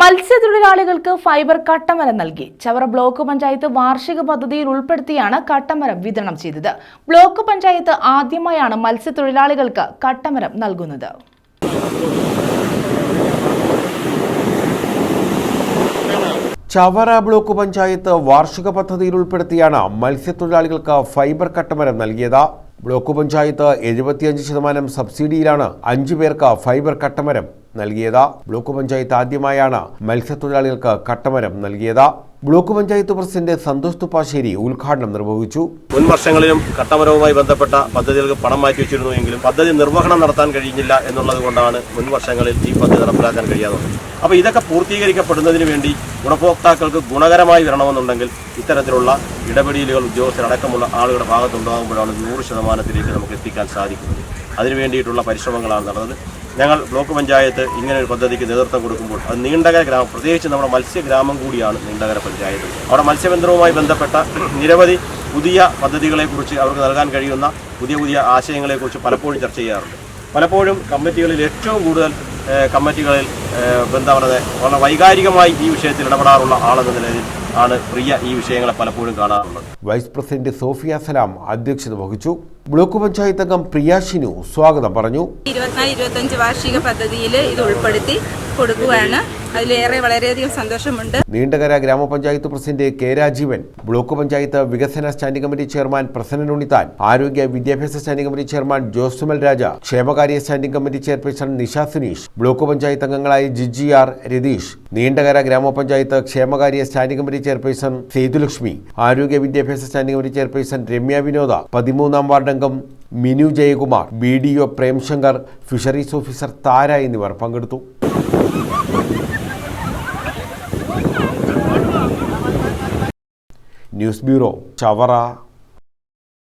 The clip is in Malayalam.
മത്സ്യത്തൊഴിലാളികൾക്ക് ഫൈബർ കട്ടമരം നൽകി. ചവറ ബ്ലോക്ക് പഞ്ചായത്ത് വാർഷിക പദ്ധതിയിൽ ഉൾപ്പെടുത്തിയാണ് കട്ടമരം വിതരണം ചെയ്തത്. ബ്ലോക്ക് പഞ്ചായത്ത് ആദ്യമായാണ് മത്സ്യത്തൊഴിലാളികൾക്ക് കട്ടമരം നൽകുന്നത്. ചവറ ബ്ലോക്ക് പഞ്ചായത്ത് വാർഷിക പദ്ധതിയിൽ ഉൾപ്പെടുത്തിയാണ് മത്സ്യത്തൊഴിലാളികൾക്ക് ഫൈബർ കട്ടമരം നൽകിയത്. ബ്ലോക്ക് പഞ്ചായത്ത് എഴുപത്തിയഞ്ച് ശതമാനം സബ്സിഡിയിലാണ് അഞ്ചു പേർക്ക് ഫൈബർ കട്ടമരം നൽകിയത്. ബ്ലോക്ക് പഞ്ചായത്ത് ആദ്യമായാണ് മത്സ്യത്തൊഴിലാളികൾക്ക് കട്ടമരം നൽകിയത്. ബ്ലോക്ക് പഞ്ചായത്ത് പ്രസിഡന്റ് സന്തോഷ് തുപ്പാശ്ശേരി ഉദ്ഘാടനം നിർവഹിച്ചു. മുൻ വർഷങ്ങളിലും ഘട്ടപരവുമായി ബന്ധപ്പെട്ട പദ്ധതികൾക്ക് പണം മാറ്റി വെച്ചിരുന്നു എങ്കിലും പദ്ധതി നിർവഹണം നടത്താൻ കഴിഞ്ഞില്ല എന്നുള്ളത് കൊണ്ടാണ് മുൻ വർഷങ്ങളിൽ ഈ പദ്ധതി നടപ്പിലാക്കാൻ കഴിയാതെ അപ്പോൾ ഇതൊക്കെ പൂർത്തീകരിക്കപ്പെടുന്നതിന് വേണ്ടി ഗുണഭോക്താക്കൾക്ക് ഗുണകരമായി വരണമെന്നുണ്ടെങ്കിൽ ഇത്തരത്തിലുള്ള ഇടപെടലുകൾ ഉദ്യോഗസ്ഥരടക്കമുള്ള ആളുകളുടെ ഭാഗത്തുണ്ടാകുമ്പോഴാണ് നൂറ് ശതമാനത്തിലേക്ക് നമുക്ക് എത്തിക്കാൻ സാധിക്കുന്നത്. അതിനു വേണ്ടിയിട്ടുള്ള പരിശ്രമങ്ങളാണ് നടന്നത്. ഞങ്ങൾ ബ്ലോക്ക് പഞ്ചായത്ത് ഇങ്ങനെ ഒരു പദ്ധതിക്ക് നേതൃത്വം കൊടുക്കുമ്പോൾ അത് നീണ്ടകര ഗ്രാമം പ്രത്യേകിച്ച് നമ്മുടെ മത്സ്യഗ്രാമം കൂടിയാണ് നീണ്ടകര പഞ്ചായത്ത്. അവിടെ മത്സ്യബന്ധനവുമായി ബന്ധപ്പെട്ട നിരവധി പുതിയ പദ്ധതികളെക്കുറിച്ച് അവർക്ക് നൽകാൻ കഴിയുന്ന പുതിയ പുതിയ ആശയങ്ങളെക്കുറിച്ച് പലപ്പോഴും ചർച്ച ചെയ്യാറുണ്ട്. പലപ്പോഴും കമ്മിറ്റികളിൽ ഏറ്റവും കൂടുതൽ കമ്മിറ്റികളിൽ എന്താ പറയുന്നത് വളരെ വൈകാരികമായി ഈ വിഷയത്തിൽ ഇടപെടാറുള്ള ആളെന്ന നിലയിൽ ആണ് പ്രിയ ഈ വിഷയങ്ങളെ പലപ്പോഴും കാണാറുള്ളത്. വൈസ് പ്രസിഡന്റ് സോഫിയ സലാം അധ്യക്ഷത വഹിച്ചു. ബ്ലോക്ക് പഞ്ചായത്ത് അംഗം പ്രിയ ഷിനു സ്വാഗതം പറഞ്ഞു. ഇരുപത്തിനാല് ഇരുപത്തഞ്ച് വാർഷിക പദ്ധതിയിൽ ഇത് ഉൾപ്പെടുത്തി കൊടുക്കുകയാണ്. അതിലേറെ വളരെയധികം സന്തോഷമുണ്ട്. നീണ്ടകര ഗ്രാമപഞ്ചായത്ത് president K Rajeevan block panchayat വികസന standing committee chairman Prasannan Unnithan ആരോഗ്യ വിദ്യാഭ്യാസ standing committee chairman Josumal Raja ക്ഷേമകാര്യ standing committee chairperson Nisha Suneesh block panchayat അംഗങ്ങളായ ജിജി ആർ രതീഷ് നീണ്ടകര ഗ്രാമപഞ്ചായത്ത് ക്ഷേമകാര്യ സ്റ്റാൻഡിംഗ് കമ്മിറ്റി ചെയർപേഴ്സൺ സേതുലക്ഷ്മി ആരോഗ്യ വിദ്യാഭ്യാസ സ്റ്റാൻഡിംഗ് കമ്മിറ്റി ചെയർപേഴ്സൺ രമ്യ വിനോദ പതിമൂന്നാം വാർഡംഗം Minu Jayakumar B D O Premshankar fisheries officer Thara എന്നിവർ പങ്കെടുത്തു. News bureau Chavara.